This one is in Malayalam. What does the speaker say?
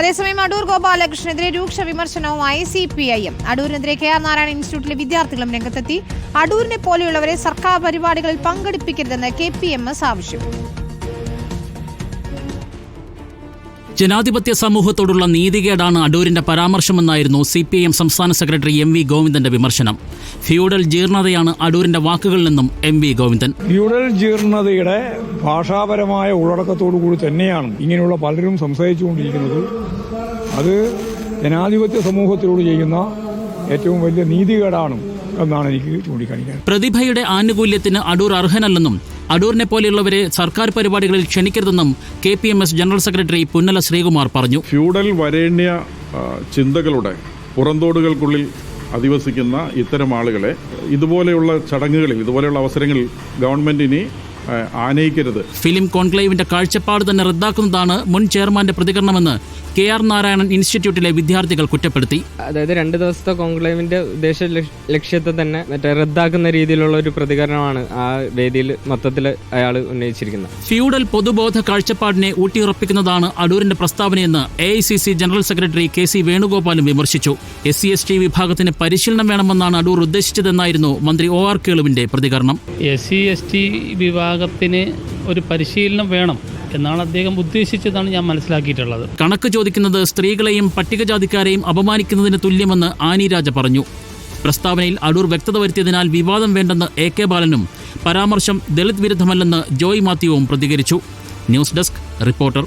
അതേസമയം അടൂർ ഗോപാലകൃഷ്ണനെതിരെ രൂക്ഷ വിമർശനവുമായി സി പി ഐ എം അടൂരിനെതിരെ കെ ആർ നാരായണ ഇൻസ്റ്റിറ്റ്യൂട്ടിലെ വിദ്യാർത്ഥികളും രംഗത്തെത്തി. അടൂരിനെ പോലെയുള്ളവരെ സർക്കാർ പരിപാടികളിൽ പങ്കെടുപ്പിക്കരുതെന്ന് കെ പി എം എസ് ആവശ്യം. ജനാധിപത്യ സമൂഹത്തോടുള്ള നീതികേടാണ് അടൂരിന്റെ പരാമർശമെന്നായിരുന്നു സി പി ഐ എം സംസ്ഥാന സെക്രട്ടറി എം വി ഗോവിന്ദന്റെ വിമർശനം. ഫ്യൂഡൽ ജീർണതയാണ് അടൂരിന്റെ വാക്കുകളിൽ നിന്നും എം വി ഗോവിന്ദൻ. ഫ്യൂഡൽ ജീർണതയുടെ ഭാഷാപരമായ ഉള്ളടക്കത്തോടു കൂടി തന്നെയാണ് ഇങ്ങനെയുള്ള പലരും സംസാരിച്ചുകൊണ്ടിരിക്കുന്നത്. അത് ജനാധിപത്യ സമൂഹത്തിലൂടെ ചെയ്യുന്ന ഏറ്റവും വലിയ നീതികേടാണ് എന്നാണ് എനിക്ക് ചൂണ്ടിക്കാണിക്കാൻ. പ്രതിഭയുടെ ആനുകൂല്യത്തിന് അടൂർ അർഹനല്ലെന്നും അടൂരിനെ പോലെയുള്ളവരെ സർക്കാർ പരിപാടികളിൽ ക്ഷണിക്കരുതെന്നും K P M S general secretary Punnala Sreekumar പറഞ്ഞു. ഫ്യൂഡൽ വരേണ്യ ചിന്തകളുടെ പുറന്തോടുകൾക്കുള്ളിൽ അധിവസിക്കുന്ന ഇത്തരം ആളുകളെ ഇതുപോലെയുള്ള ചടങ്ങുകളിൽ ഇതുപോലെയുള്ള അവസരങ്ങളിൽ ഗവൺമെന്റിനെ ആനയിക്കരുത്. ഫിലിം കോൺക്ലേവിന്റെ കാഴ്ചപ്പാട് തന്നെ റദ്ദാക്കുന്നതാണ് മുൻ ചെയർമാന്റെ പ്രതികരണമെന്ന് കെ ആർ നാരായണൻ ഇൻസ്റ്റിറ്റ്യൂട്ടിലെ വിദ്യാർത്ഥികൾ കുറ്റപ്പെടുത്തി. അതായത് രണ്ട് ദിവസത്തെ കോൺക്ലേവിന്റെ ഉദ്ദേശ ലക്ഷ്യത്തെ തന്നെ മറ്റേ റദ്ദാക്കുന്ന രീതിയിലുള്ള ഒരു പ്രതികരണമാണ് ആ വേദിയിൽ മൊത്തത്തിൽ അയാൾ ഉന്നയിച്ചിരിക്കുന്നത്. ഫ്യൂഡൽ പൊതുബോധ കാഴ്ചപ്പാടിനെ ഊട്ടിയുറപ്പിക്കുന്നതാണ് അടൂരിന്റെ പ്രസ്താവനയെന്ന് A I C C general secretary K C വേണുഗോപാലും വിമർശിച്ചു. എസ് സി എസ് ടി വിഭാഗത്തിന് പരിശീലനം വേണമെന്നാണ് അടൂർ ഉദ്ദേശിച്ചതെന്നായിരുന്നു മന്ത്രി ഒ ആർ കേളുവിന്റെ പ്രതികരണം. എസ് സി എസ് ടി വിഭാഗത്തിന് ഒരു പരിശീലനം വേണം. എന്നാണ് അദ്ദേഹം ഉദ്ദേശിച്ചതാണ് ഞാൻ മനസ്സിലാക്കിയിട്ടുള്ളത്. കണക്ക് ചോദിക്കുന്നത് സ്ത്രീകളെയും പട്ടികജാതിക്കാരെയും അപമാനിക്കുന്നതിന് തുല്യമെന്ന് ആനി രാജ പറഞ്ഞു. പ്രസ്താവനയിൽ അടൂർ വ്യക്തത വരുത്തിയതിനാൽ വിവാദം വേണ്ടെന്ന് എ കെ ബാലനും പരാമർശം ദളിത് വിരുദ്ധമല്ലെന്ന് ജോയ് മാത്യുവും പ്രതികരിച്ചു. News desk reporter